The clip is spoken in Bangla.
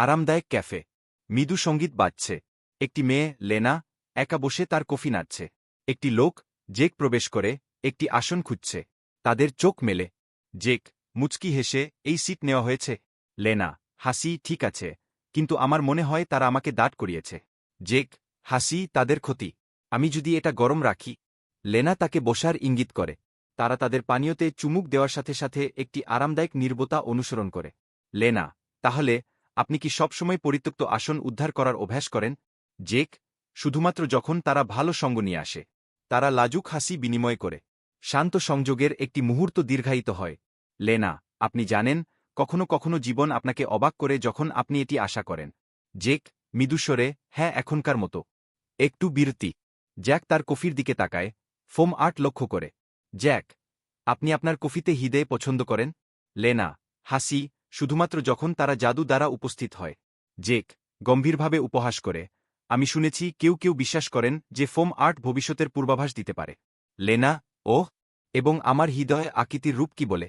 আরামদায়ক ক্যাফে। মৃদু সংগীত বাজছে। একটি মেয়ে, লেনা, একা বসে তার কফি নাড়ছে। একটি লোক, জেক প্রবেশ করে, একটি আসন খুঁজছে। তাদের চোখ মেলে। জেক, মুচকি হেসে, এই সিট নেওয়া হয়েছে? লেনা, হাসি ঠিক আছে, কিন্তু আমার মনে হয় তারা আমাকে দাঁড় করিয়েছে। জেক, হাসি, তাদের ক্ষতি। আমি যদি এটা গরম রাখি। লেনা তাকে বসার ইঙ্গিত করে। তারা তাদের পানীয়তে চুমুক দেওয়ার সাথে সাথে একটি আরামদায়ক নির্বতা অনুসরণ করে। লেনা, তাহলে আপনি কি সবসময় পরিত্যক্ত আসন উদ্ধার করার অভ্যাস করেন? জেক, শুধুমাত্র যখন তারা ভালো সঙ্গ নিয়ে আসে, তারা লাজুক হাসি বিনিময় করে। শান্ত সংযোগের একটি মুহূর্ত দীর্ঘায়িত হয়। লেনা, আপনি জানেন, কখনো কখনো জীবন আপনাকে অবাক করে যখন আপনি এটি আশা করেন। জেক, মৃদুস্বরে হ্যাঁ এখনকার মতো। একটু বিরতি। জ্যাক তার কফির দিকে তাকায়। ফোম আর্ট লক্ষ্য করে। জ্যাক, আপনি আপনার কফিতে হৃদয়ে পছন্দ করেন? লেনা, হাসি শুধুমাত্র যখন তারা জাদু দ্বারা উপস্থিত হয়। জেক, গম্ভীরভাবে উপহাস করে, আমি শুনেছি কেউ কেউ বিশ্বাস করেন যে ফোম আর্ট ভবিষ্যতের পূর্বাভাস দিতে পারে। লেনা ও এবং আমার হৃদয় আকৃতির রূপ কি বলে?